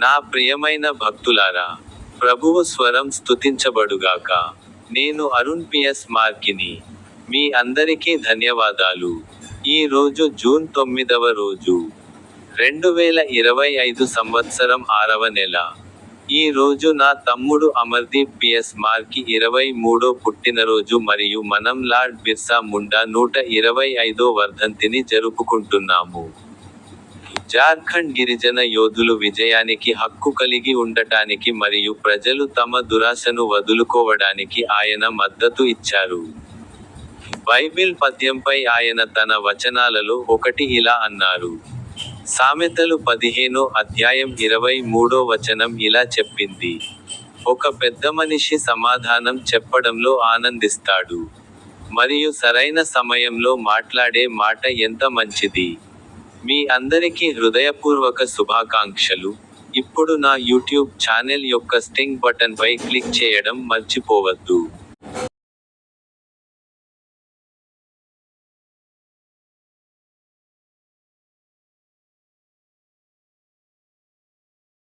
నా ప్రియమైన భక్తులారా ప్రభువు స్వరం స్తుతించబడుగాక. నేను అరుణ్ పిఎస్ మార్కిని. మీ అందరికీ ధన్యవాదాలు. ఈ రోజు జూన్ తొమ్మిదవ రోజు రెండు వేల ఇరవై ఐదు సంవత్సరం ఆరవ నెల. ఈ రోజు నా తమ్ముడు అమర్దీప్ పిఎస్ మార్కి ఇరవై మూడో పుట్టినరోజు మరియు మనం లార్డ్ బిర్సా ముండా నూట ఇరవై ఐదో వర్ధంతిని జరుపుకుంటున్నాము. జార్ఖండ్ గిరిజన యోధులు విజయానికి హక్కు కలిగి ఉండటానికి మరియు ప్రజలు తమ దురాశను వదులుకోవడానికి ఆయన మద్దతు ఇచ్చారు. బైబిల్ పద్యంపై ఆయన తన వచనాలలో ఒకటి ఇలా అన్నారు. సామెతలు పదిహేనో అధ్యాయం ఇరవై మూడో వచనం ఇలా చెప్పింది. ఒక పెద్ద మనిషి సమాధానం చెప్పడంలో ఆనందిస్తాడు. మరియు సరైన సమయంలో మాట్లాడే మాట ఎంత మంచిది? మీ అందరికీ హృదయపూర్వక శుభాకాంక్షలు. ఇప్పుడు నా యూట్యూబ్ ఛానల్ యొక్క స్టింగ్ బటన్ పై క్లిక్ చేయడం మర్చిపోవద్దు.